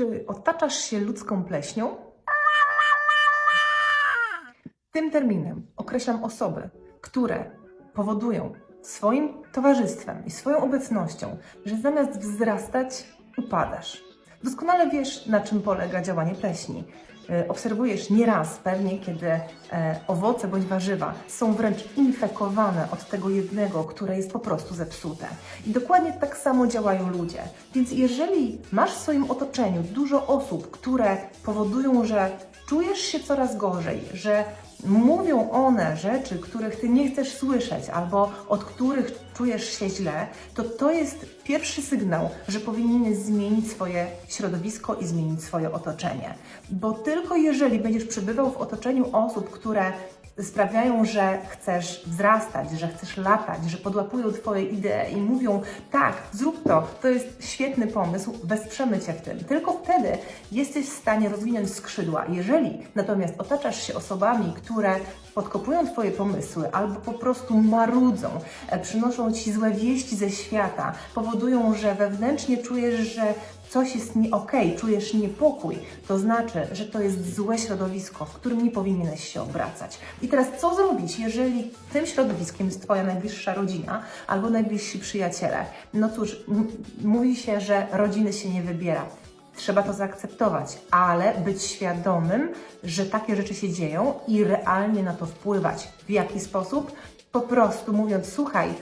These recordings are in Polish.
Czy otaczasz się ludzką pleśnią? Tym terminem określam osoby, które powodują swoim towarzystwem i swoją obecnością, że zamiast wzrastać, upadasz. Doskonale wiesz, na czym polega działanie pleśni. E, Obserwujesz nieraz pewnie, kiedy e, owoce bądź warzywa są wręcz infekowane od tego jednego, które jest po prostu zepsute. I dokładnie tak samo działają ludzie. Więc jeżeli masz w swoim otoczeniu dużo osób, które powodują, że czujesz się coraz gorzej, że mówią one rzeczy, których ty nie chcesz słyszeć albo od których czujesz się źle, to to jest pierwszy sygnał, że powinieneś zmienić swoje środowisko i zmienić swoje otoczenie. Bo tylko jeżeli będziesz przebywał w otoczeniu osób, które sprawiają, że chcesz wzrastać, że chcesz latać, że podłapują Twoje idee i mówią, tak, zrób to, to jest świetny pomysł, wesprzemy Cię w tym. Tylko wtedy jesteś w stanie rozwinąć skrzydła. Jeżeli natomiast otaczasz się osobami, które podkopują Twoje pomysły albo po prostu marudzą, e, przynoszą Ci złe wieści ze świata, powodują, że wewnętrznie czujesz, że coś jest nie okej, czujesz niepokój, to znaczy, że to jest złe środowisko, w którym nie powinieneś się obracać. I teraz co zrobić, jeżeli tym środowiskiem jest Twoja najbliższa rodzina albo najbliżsi przyjaciele? No cóż, mówi się, że rodziny się nie wybiera. Trzeba to zaakceptować, ale być świadomym, że takie rzeczy się dzieją i realnie na to wpływać. W jaki sposób? Po prostu mówiąc, słuchaj,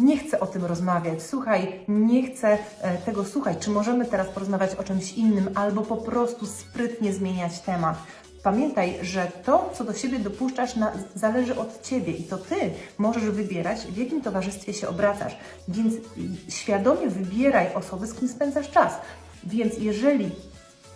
nie chcę o tym rozmawiać, słuchaj, nie chcę e, tego słuchać, czy możemy teraz porozmawiać o czymś innym, albo po prostu sprytnie zmieniać temat. Pamiętaj, że to, co do siebie dopuszczasz, na, zależy od Ciebie i to Ty możesz wybierać, w jakim towarzystwie się obracasz. Więc y, świadomie wybieraj osoby, z kim spędzasz czas. Więc jeżeli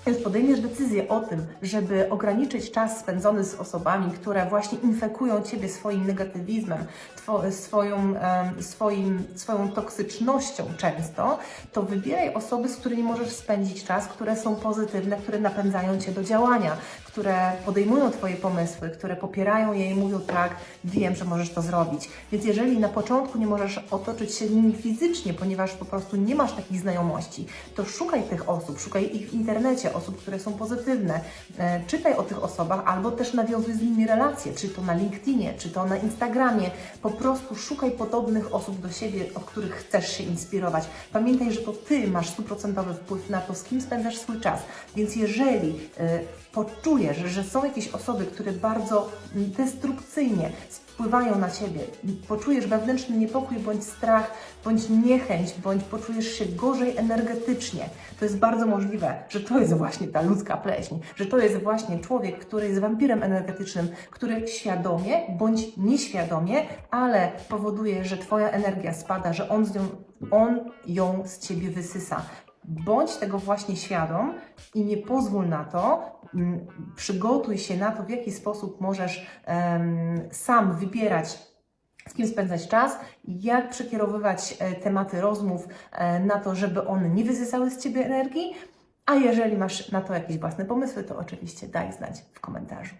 więc podejmiesz decyzję o tym, żeby ograniczyć czas spędzony z osobami, które właśnie infekują Ciebie swoim negatywizmem, two, swoją, swoim, swoją toksycznością często, to wybieraj osoby, z którymi możesz spędzić czas, które są pozytywne, które napędzają Cię do działania, które podejmują Twoje pomysły, które popierają je i mówią tak, wiem, że możesz to zrobić. Więc jeżeli na początku nie możesz otoczyć się nimi fizycznie, ponieważ po prostu nie masz takich znajomości, to szukaj tych osób, szukaj ich w internecie, osób, które są pozytywne, e, czytaj o tych osobach albo też nawiązuj z nimi relacje, czy to na LinkedInie, czy to na Instagramie. Po prostu szukaj podobnych osób do siebie, od których chcesz się inspirować. Pamiętaj, że to Ty masz stuprocentowy wpływ na to, z kim spędzasz swój czas. Więc jeżeli e, poczujesz, że są jakieś osoby, które bardzo destrukcyjnie wpływają na Ciebie, poczujesz wewnętrzny niepokój bądź strach, bądź niechęć, bądź poczujesz się gorzej energetycznie, to jest bardzo możliwe, że to jest właśnie ta ludzka pleśń, że to jest właśnie człowiek, który jest wampirem energetycznym, który świadomie bądź nieświadomie, ale powoduje, że Twoja energia spada, że on, z nią, on ją z Ciebie wysysa. Bądź tego właśnie świadom i nie pozwól na to, mm, przygotuj się na to, w jaki sposób możesz em, sam wybierać, z kim spędzać czas, jak przekierowywać e, tematy rozmów e, na to, żeby one nie wysysały z Ciebie energii, a jeżeli masz na to jakieś własne pomysły, to oczywiście daj znać w komentarzu.